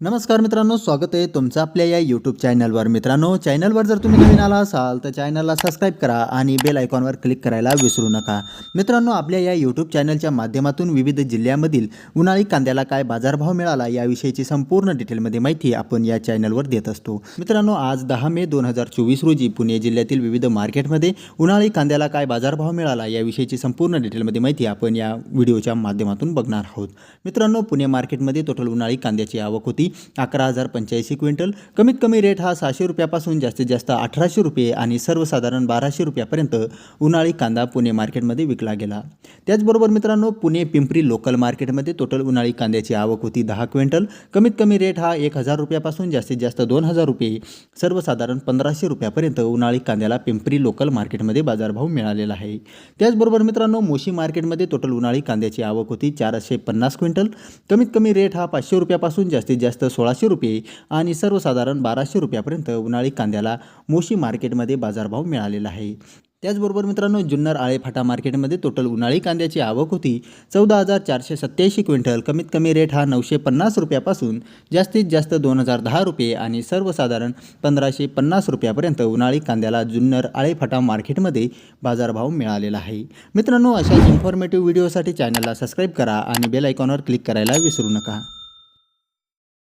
नमस्कार मित्रांनो स्वागत आहे तुमचं आपल्या या यूट्यूब चॅनलवर मित्रांनो चॅनलवर जर तुम्ही नवीन आला असाल तर चॅनलला सबस्क्राईब करा आणि बेल आयकॉनवर क्लिक करायला विसरू नका. मित्रांनो आपल्या या यूट्यूब चॅनलच्या माध्यमातून विविध जिल्ह्यामधील उन्हाळी कांद्याला काय बाजारभाव मिळाला याविषयीची संपूर्ण डिटेलमध्ये माहिती आपण या चॅनलवर देत असतो. मित्रांनो आज दहा मे दोन हजार चोवीस रोजी पुणे जिल्ह्यातील विविध मार्केटमध्ये उन्हाळी कांद्याला काय बाजारभाव मिळाला याविषयीची संपूर्ण डिटेलमध्ये माहिती आपण या व्हिडिओच्या माध्यमातून बघणार आहोत. मित्रांनो पुणे मार्केटमध्ये टोटल उन्हाळी कांद्याची आवक होती अकरा हजार पंच्याऐंशी क्विंटल. कमीत कमी रेट हा सहाशे रुपयापासून जास्तीत जास्त अठराशे रुपये आणि सर्वसाधारण बाराशे रुपयापर्यंत उन्हाळी कांदा पुणे मार्केटमध्ये विकला गेला. त्याचबरोबर मित्रांनो पुणे पिंपरी लोकल मार्केटमध्ये टोटल उन्हाळी कांद्याची आवक होती दहा क्विंटल. कमीत कमी रेट हा एक हजार रुपयापासून जास्तीत जास्त दोन हजार रुपये. सर्वसाधारण पंधराशे रुपयापर्यंत उन्हाळी कांद्याला पिंपरी लोकल मार्केटमध्ये बाजारभाव मिळालेला आहे. त्याचबरोबर मित्रांनो मोशी मार्केटमध्ये टोटल उन्हाळी कांद्याची आवक होती चारशे पन्नास क्विंटल. कमीत कमी रेट हा पाचशे रुपयापासून जास्तीत जास्त जास्त सोळाशे रुपये आणि सर्वसाधारण बाराशे रुपयापर्यंत उन्हाळी कांद्याला मोशी मार्केटमध्ये बाजारभाव मिळालेला आहे. त्याचबरोबर मित्रांनो जुन्नर आळेफाटा मार्केटमध्ये टोटल उन्हाळी कांद्याची आवक होती. चौदा हजार चारशे सत्याऐंशी क्विंटल. कमीत कमी रेट हा नऊशे पन्नास रुपयापासून जास्तीत जास्त दोन हजार दहा रुपये आणि सर्वसाधारण पंधराशे पन्नास रुपयापर्यंत उन्हाळी कांद्याला जुन्नर आळेफाटा मार्केटमध्ये बाजारभाव मिळालेला आहे. मित्रांनो अशाच इन्फॉर्मेटिव्ह व्हिडिओसाठी चॅनलला सबस्क्राईब करा आणि बेल आयकॉनवर क्लिक करायला विसरू नका.